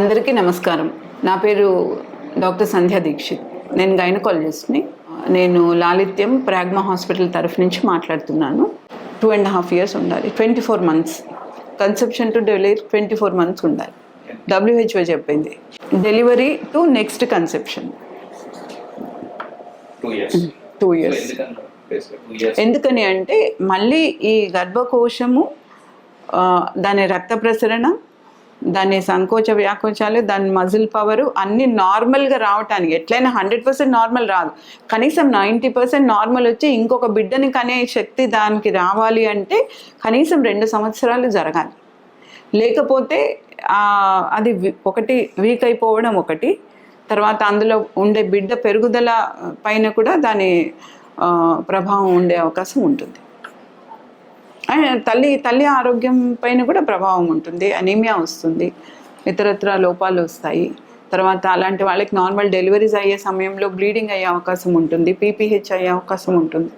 అందరికీ నమస్కారం. నా పేరు డాక్టర్ సంధ్యా దీక్షిత్. నేను గైనకాలజిస్ట్ని. నేను లాలిత్యం ప్రాగ్మా హాస్పిటల్ తరఫు నుంచి మాట్లాడుతున్నాను. టూ అండ్ హాఫ్ ఇయర్స్ ఉండాలి. Twenty four months conception to delivery twenty four months ఉండాలి డబ్ల్యూహెచ్ఓ చెప్పింది. Delivery to next conception two years ఎందుకని అంటే మళ్ళీ ఈ గర్భకోశము దాని రక్త ప్రసరణ దాని సంకోచ వ్యాకోచాలు దాని మజిల్ పవరు అన్ని నార్మల్గా రావటానికి. ఎట్లయినా హండ్రెడ్ పర్సెంట్ నార్మల్ రాదు. కనీసం నైంటీ పర్సెంట్ నార్మల్ వచ్చి ఇంకొక బిడ్డని కనే శక్తి దానికి రావాలి అంటే కనీసం రెండు సంవత్సరాలు జరగాలి. లేకపోతే అది ఒకటి వీక్ అయిపోవడం ఒకటి తర్వాత అందులో ఉండే బిడ్డ పెరుగుదల పైన కూడా దాని ప్రభావం ఉండే అవకాశం ఉంటుంది. తల్లి తల్లి ఆరోగ్యం పైన కూడా ప్రభావం ఉంటుంది. అనీమియా వస్తుంది. ఇతరత్ర లోపాలు వస్తాయి. తర్వాత అలాంటి వాళ్ళకి నార్మల్ డెలివరీస్ అయ్యే సమయంలో బ్లీడింగ్ అయ్యే అవకాశం ఉంటుంది. పీపీహెచ్ అయ్యే అవకాశం ఉంటుంది.